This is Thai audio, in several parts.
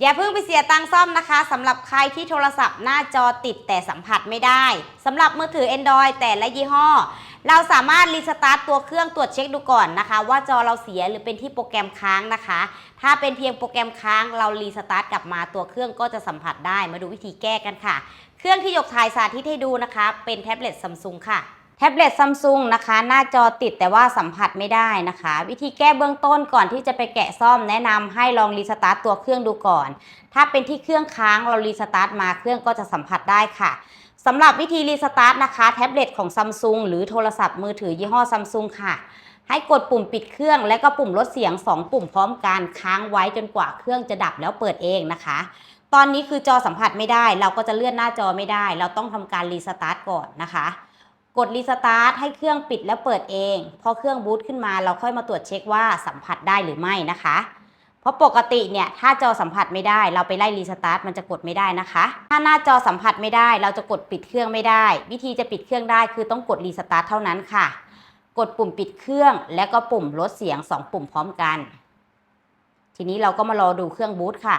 อย่าเพิ่งไปเสียตังค์ซ่อมนะคะสำหรับใครที่โทรศัพท์หน้าจอติดแต่สัมผัสไม่ได้สำหรับมือถือ Android แต่ละยี่ห้อ เราสามารถรีสตาร์ตตัวเครื่องตรวจเช็คดูก่อนนะคะ ว่าจอเราเสียหรือเป็นที่โปรแกรมค้างนะคะ ถ้าเป็นเพียงโปรแกรมค้างเรารีสตาร์ทกลับมาตัวเครื่องก็จะสัมผัสได้มาดูวิธีแก้กันค่ะ เครื่องที่ยกถ่ายสาธิตให้ดูนะคะ เป็นแท็บเล็ตซัมซุงค่ะ แท็บเล็ตซัมซุงนะคะ หน้าจอติดแต่ว่าสัมผัสไม่ได้นะคะ วิธีแก้เบื้องต้นก่อนที่จะไปแกะซ่อมแนะนำให้ลองรีสตาร์ตตัวเครื่องดูก่อน ถ้าเป็นที่เครื่องค้างเรารีสตาร์ทมาเครื่องก็จะสัมผัสได้ค่ะสำหรับวิธีรีสตาร์ทนะคะ แท็บเล็ตของซัมซุงหรือโทรศัพท์มือถือยี่ห้อซัมซุงค่ะ ให้กดปุ่มปิดเครื่องและก็ปุ่มลดเสียง 2 ปุ่มพร้อมกันค้างไว้จนกว่าเครื่องจะดับแล้วเปิดเองนะคะ ตอนนี้คือจอสัมผัสไม่ได้ เราก็จะเลื่อนหน้าจอไม่ได้ เราต้องทำการรีสตาร์ทก่อนนะคะ กดรีสตาร์ทให้เครื่องปิดแล้วเปิดเอง พอเครื่องบูตขึ้นมาเราค่อยมาตรวจเช็คว่าสัมผัสได้หรือไม่นะคะ เพราะปกติเนี่ยถ้าจอสัมผัสไม่ได้ เราไปไล่รีสตาร์ทมันจะกดไม่ได้นะคะ ถ้าหน้าจอสัมผัสไม่ได้ เราจะกดปิดเครื่องไม่ได้ วิธีจะปิดเครื่องได้คือต้องกดรีสตาร์ทเท่านั้นค่ะ กดปุ่มปิดเครื่อง และก็ปุ่มลดเสียง 2 ปุ่มพร้อมกัน ทีนี้เราก็มารอดูเครื่องบูตค่ะ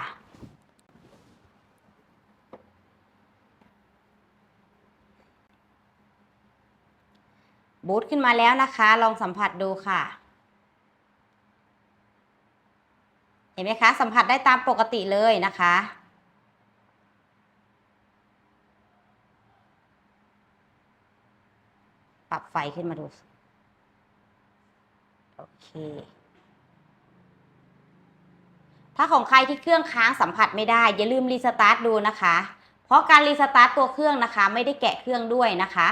บูตขึ้นมาแล้วนะคะ ลองสัมผัสดูค่ะ เห็นไหมคะ สัมผัสได้ตามปกติเลยนะคะปรับไฟขึ้นมาดู โอเค ถ้าของใครที่เครื่องค้างสัมผัสไม่ได้ อย่าลืมรีสตาร์ทดูนะคะ เพราะการรีสตาร์ทตัวเครื่องนะคะ ไม่ได้แกะเครื่องด้วยนะคะ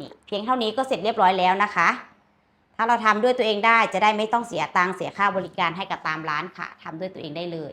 นี่เพียงเท่านี้ก็เสร็จเรียบร้อยแล้วนะคะ ถ้าเราทำด้วยตัวเองได้จะได้ไม่ต้องเสียตังค์เสียค่าบริการให้กับตามร้านค่ะทำด้วยตัวเองได้เลย